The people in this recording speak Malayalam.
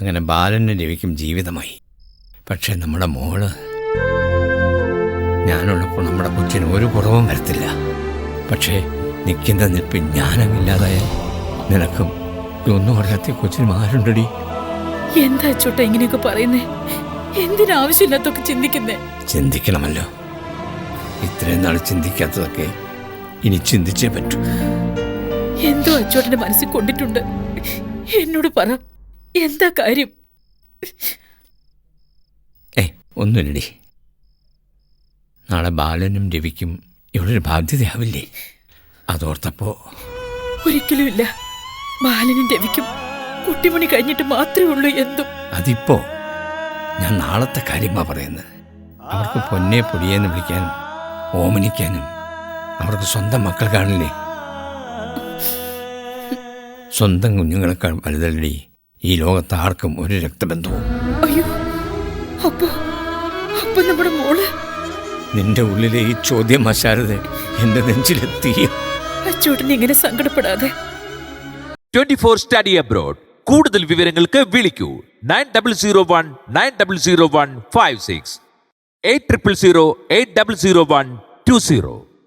അങ്ങനെ ബാലനും രവിക്കും ജീവിതമായി. പക്ഷേ നമ്മുടെ മോൾ ഞാനുള്ളപ്പോൾ നമ്മുടെ കൊച്ചിന് ഒരു കുറവും വരത്തില്ല. പക്ഷേ നിൽക്കുന്ന നിൽപ്പിൽ ജ്ഞാനമില്ലാതായാൽ നിനക്കും ഇതൊന്നും ഒന്നും അറിയാത്ത കൊച്ചിനും ആരുണ്ടടി? എന്താ ചോട്ടാ ഇങ്ങനെയൊക്കെ പറയുന്നേ? എന്തിനാവശ്യമില്ലാത്തൊക്കെ ചിന്തിക്കുന്നേ? ചിന്തിക്കണമല്ലോ. ഇത്രയും നാൾ ചിന്തിക്കാത്തതൊക്കെ ഇനി ചിന്തിച്ചേ പറ്റൂ. എന്തോ അച്ചോട്ടന്റെ മനസ്സിൽ കൊണ്ടിട്ടുണ്ട്. എന്നോട് പറ. എന്താ കാര്യം? ഏ ഒന്നുമില്ലടി. നാളെ ബാലനും രവിക്കും ഇവിടെ ഒരു ബാധ്യതയാവില്ലേ? അതോർത്തപ്പോ ഒരിക്കലും ഇല്ല ബാലനും രവിക്കും കുട്ടിമണി കഴിഞ്ഞിട്ട് മാത്രമേ ഉള്ളൂ എന്തും. അതിപ്പോ ഞാൻ നാളത്തെ കാര്യമാ പറയുന്നത്. അവർക്ക് പൊന്നെ പൊടിയെന്ന് വിളിക്കാനും ഓമനിക്കാനും അവർക്ക് സ്വന്തം മക്കൾ കാണില്ലേ സ്വന്തം കുഞ്ഞുങ്ങളെക്കാൾ വലുതല്ലടി. ഈ ലോകത്ത് ആർക്കും ഒരു രക്തബന്ധവും അയ്യോ അപ്പോ അപ്പൊ നമ്മുടെ മോൾ. നിന്റെ ഉള്ളിലെ ഈ ചോദ്യം അശാരത എന്റെ നെഞ്ചിലെത്തി അച്ചോട്ടൻ ഇങ്ങനെ സങ്കടപ്പെടാതെ. Twenty four study abroad. കൂടുതൽ വിവരങ്ങൾക്ക് വിളിക്കൂ. Nine double zero one nine double zero one five six. Eight triple zero eight double zero one two zero.